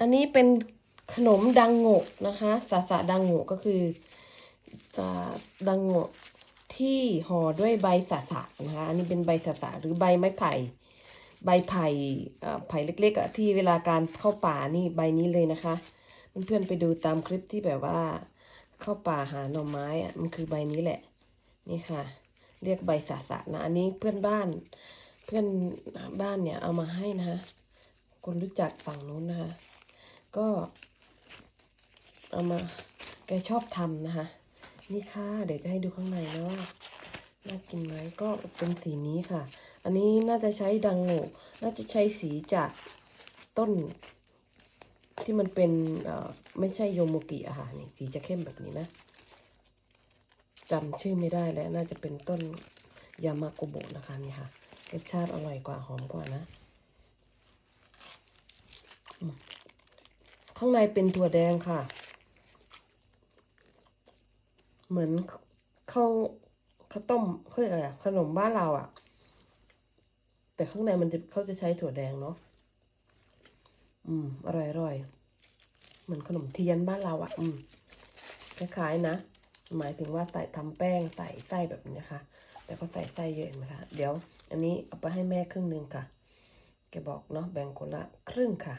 อันนี้เป็นขนมดังโงะนะคะสาสะดังโงะก็คือสาดังโงะที่ห่อด้วยใบสาสะนะคะ อันนี้เป็นใบสาสะหรือใบไม้ไผ่ ใบไผ่ไผ่เล็กๆที่เวลาการเข้าป่านี่ใบนี้เลยนะคะเพื่อนๆไปดูตามคลิปที่แบบว่า เข้าป่าหาหน่อไม้อะมันคือใบนี้แหละ นี่ค่ะ เรียกใบสาสะนะอันนี้เพื่อนบ้าน เพื่อนบ้านเนี่ยเอามาให้นะคะคนรู้จักฝั่งนู้นนะคะ ก็เอามาแกชอบทำนะคะ นี่ค่ะ เดี๋ยวจะให้ดูข้างในนะว่าน่ากินไหมก็เป็นสีนี้ค่ะ อันนี้น่าจะใช้ดังโง่น่าจะใช้สีจากต้น ที่มันเป็นเอ่อไม่ใช่โยโมกิอะค่ะนี่สีจะเข้มแบบนี้นะจำชื่อไม่ได้แล้วน่าจะเป็นต้นยามาโกโบะนะคะนี่ค่ะรสชาติอร่อยกว่าหอมกว่านะอืม ข้างในเป็นถั่วแดงค่ะ เหมือนข้าวข้าวต้มเขาเรียกอะไรขนมบ้านเราอะแต่ข้างในมันจะเขาจะใช้ถั่วแดงเนาะอืมอร่อยอร่อยเหมือนขนมเทียนบ้านเราอะอืมคล้ายๆนะ หมายถึงว่าใส่ทำแป้งใส่ไส้แบบนี้นะคะ แต่ก็ใส่ไส้เยอะเห็นไหมคะ เดี๋ยว อันนี้เอาไปให้แม่ครึ่งหนึ่งค่ะ แกบอกเนาะแบ่งคนละครึ่งค่ะ